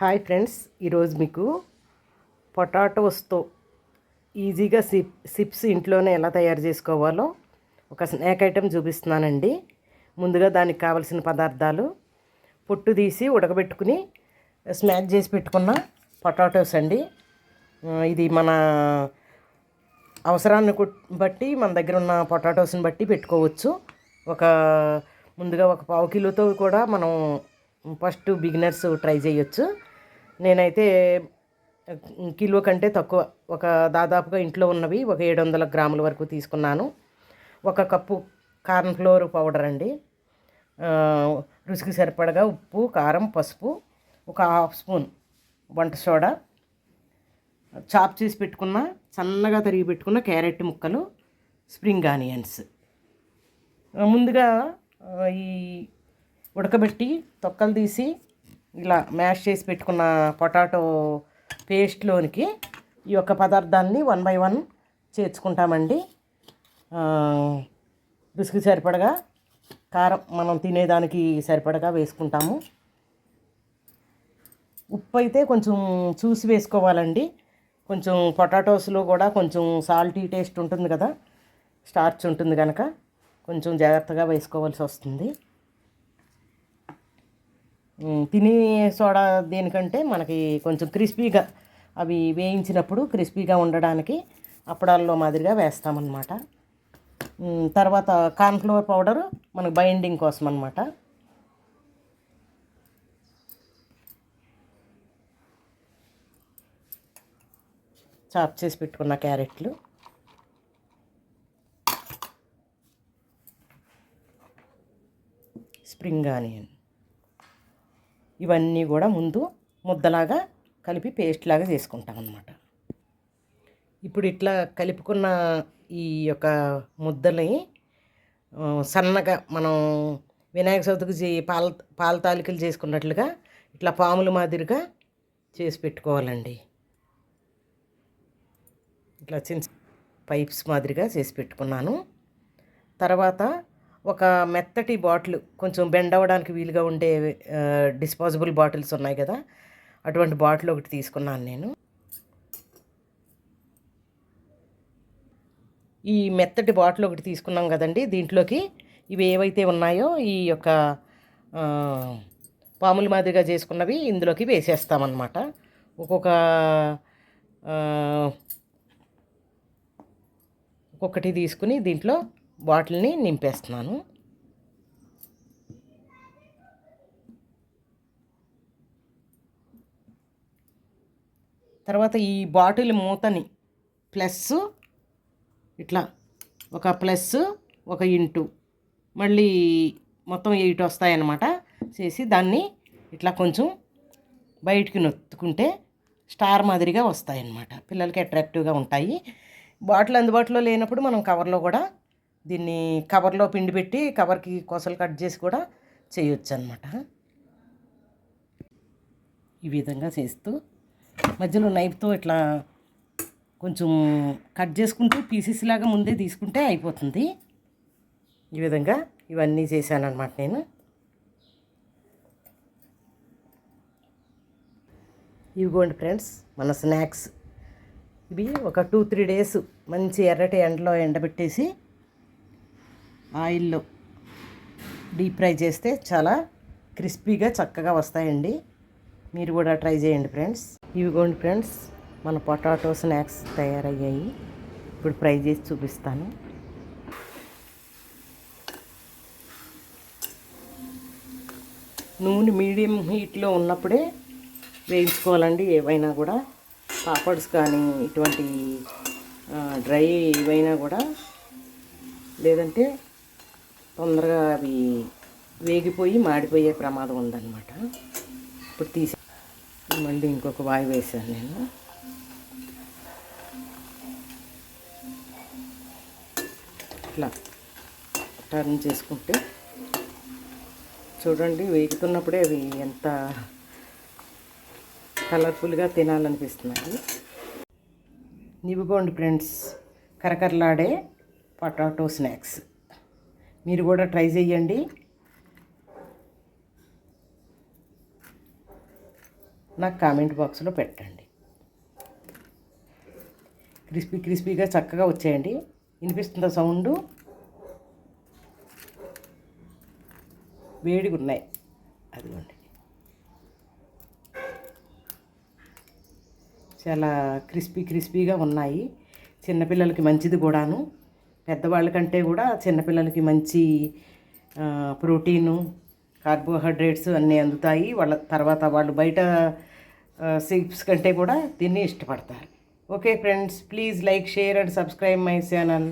Hi friends ఈరోజు మీకు పొటాటోస్తో ఈజీగా సిప్ సిప్స్ ఇంట్లోనే ఎలా తయారు చేసుకోవాలో ఒక స్నాక్ ఐటెం చూపిస్తున్నానండి. ముందుగా దానికి కావలసిన పదార్థాలు పొట్టు తీసి ఉడకబెట్టుకుని స్మాష్ చేసి పెట్టుకున్న పొటాటోస్ అండి. ఇది మన అవసరాన్ని బట్టి మన దగ్గర ఉన్న పొటాటోస్ని బట్టి పెట్టుకోవచ్చు. ఒక ముందుగా ఒక పావు కిలోతో కూడా మనం ఫస్ట్ బిగినర్స్ ట్రై చేయొచ్చు. నేనైతే కిలో కంటే తక్కువ. ఒక దాదాపుగా ఇంట్లో ఉన్నవి ఒక ఏడు వందల గ్రాముల వరకు తీసుకున్నాను. ఒక కప్పు కార్న్ ఫ్లోర్ పౌడర్ అండి. రుచికి సరిపడగా ఉప్పు కారం పసుపు ఒక హాఫ్ స్పూన్ వంట సోడా చాప్ చేసి పెట్టుకున్న సన్నగా తరిగి పెట్టుకున్న క్యారెట్ ముక్కలు స్ప్రింగ్ ఆనియన్స్. ముందుగా ఈ ఉడకబెట్టి తొక్కలు తీసి ఇలా మ్యాష్ చేసి పెట్టుకున్న పొటాటో పేస్ట్లోనికి ఈ యొక్క పదార్థాన్ని వన్ బై వన్ చేర్చుకుంటామండి. ఆ, రుచికి సరిపడగా కారం మనం తినేదానికి సరిపడగా వేసుకుంటాము. ఉప్పు అయితే కొంచెం చూసి వేసుకోవాలండి. కొంచెం పొటాటోస్లో కూడా కొంచెం సాల్టీ టేస్ట్ ఉంటుంది కదా స్టార్చ్ ఉంటుంది కనుక కొంచెం జాగ్రత్తగా వేసుకోవాల్సి వస్తుంది. తినే సోడా దేనికంటే మనకి కొంచెం క్రిస్పీగా అవి వేయించినప్పుడు క్రిస్పీగా ఉండడానికి అప్పడాల్లో మాదిరిగా వేస్తామన్నమాట. తర్వాత కార్న్ఫ్లవర్ పౌడరు మనకు బైండింగ్ కోసం అనమాట చాప్ చేసి పెట్టుకున్న క్యారెట్లు. Spring onion. ఇవన్నీ కూడా ముందు ముద్దలాగా కలిపి పేస్ట్ లాగా చేసుకుంటాం అన్నమాట. ఇప్పుడు ఇట్లా కలుపుకున్న ఈ యొక్క ముద్దని సన్నగా మనం వినాయక చవితికి చేయి పాల పాల తాలికలు చేసుకున్నట్లుగా ఇట్లా పాముల మాదిరిగా చేసి పెట్టుకోవాలండి. ఇట్లా చిన్న పైప్స్ మాదిరిగా చేసి పెట్టుకున్నాను. తర్వాత ఒక మెత్తటి బాటిల్ కొంచెం బెండ్ అవ్వడానికి వీలుగా ఉండే డిస్పోజబుల్ బాటిల్స్ ఉన్నాయి కదా అటువంటి బాటిల్ ఒకటి తీసుకున్నాను నేను. ఈ మెత్తటి బాటిల్ ఒకటి తీసుకున్నాం కదండి దీంట్లోకి ఇవి ఏవైతే ఉన్నాయో ఈ యొక్క పాములు పాముల మాదిరిగా చేసుకున్నవి ఇందులోకి వేసేస్తామన్నమాట. ఒక్కొక్క ఒక్కొక్కటి తీసుకుని దీంట్లో బాటిల్ని నింపేస్తున్నాను. తర్వాత ఈ బాటిల్ మూతని ప్లస్ ఇట్లా ఒక ప్లస్ ఒక ఇంటూ మళ్ళీ మొత్తం ఎయిట్ వస్తాయన్నమాట. చేసి దాన్ని ఇట్లా కొంచెం బయటికి నొత్తుకుంటే స్టార్ మాదిరిగా వస్తాయన్నమాట. పిల్లలకి అట్రాక్టివ్గా ఉంటాయి. బాటిల్ అందుబాటులో లేనప్పుడు మనం కవర్లో కూడా దీన్ని కవర్లో పిండి పెట్టి కవర్కి కొసలు కట్ చేసి కూడా చేయొచ్చు అనమాట ఈ విధంగా చేస్తూ మధ్యలో నైఫ్తో ఇట్లా కొంచెం కట్ చేసుకుంటూ పీసెస్ లాగా ముందే తీసుకుంటే అయిపోతుంది. ఈ విధంగా ఇవన్నీ చేశాను అనమాట నేను. ఇవిగోండి ఫ్రెండ్స్ మన స్నాక్స్. ఇవి ఒక టూ త్రీ డేస్ మంచి ఎర్రటి ఎండలో ఎండబెట్టేసి ఆయిల్లో డీప్ ఫ్రై చేస్తే చాలా క్రిస్పీగా చక్కగా వస్తాయండి. మీరు కూడా ట్రై చేయండి ఫ్రెండ్స్. ఇవిగోండి ఫ్రెండ్స్ మన పొటాటో స్నాక్స్ తయారయ్యాయి. ఇప్పుడు ఫ్రై చేసి చూపిస్తాను. నూనె మీడియం హీట్లో ఉన్నప్పుడే వేయించుకోవాలండి. ఏవైనా కూడా పాపడ్స్ కానీ ఇటువంటి డ్రై ఏవైనా కూడా లేదంటే తొందరగా అవి వేగిపోయి మాడిపోయే ప్రమాదం ఉందన్నమాట. ఇప్పుడు తీసి మళ్ళీ ఇంకొక వాయి వేసాను నేను. ఇట్లా టర్న్ చేసుకుంటే చూడండి వేగుతున్నప్పుడే అవి ఎంత కలర్ఫుల్గా తినాలనిపిస్తున్నాయి. ఇవిగోండి ఫ్రెండ్స్ కరకరలాడే పొటాటో స్నాక్స్. మీరు కూడా ట్రై చేయండి. నాకు కామెంట్ బాక్స్లో పెట్టండి. క్రిస్పీ క్రిస్పీగా చక్కగా వచ్చేయండి. వినిపిస్తుందా సౌండు? వేడిగా ఉన్నాయి. అదిగోండి. చాలా క్రిస్పీ క్రిస్పీగా ఉన్నాయి. చిన్నపిల్లలకి మంచిది కూడాను. పెద్దవాళ్ళకంటే కూడా చిన్నపిల్లలకి మంచి ప్రోటీను కార్బోహైడ్రేట్స్ అన్నీ అందుతాయి. వాళ్ళ తర్వాత వాళ్ళు బయట సిప్స్ కంటే కూడా దీన్ని ఇష్టపడతారు. Okay friends please like share and subscribe my channel.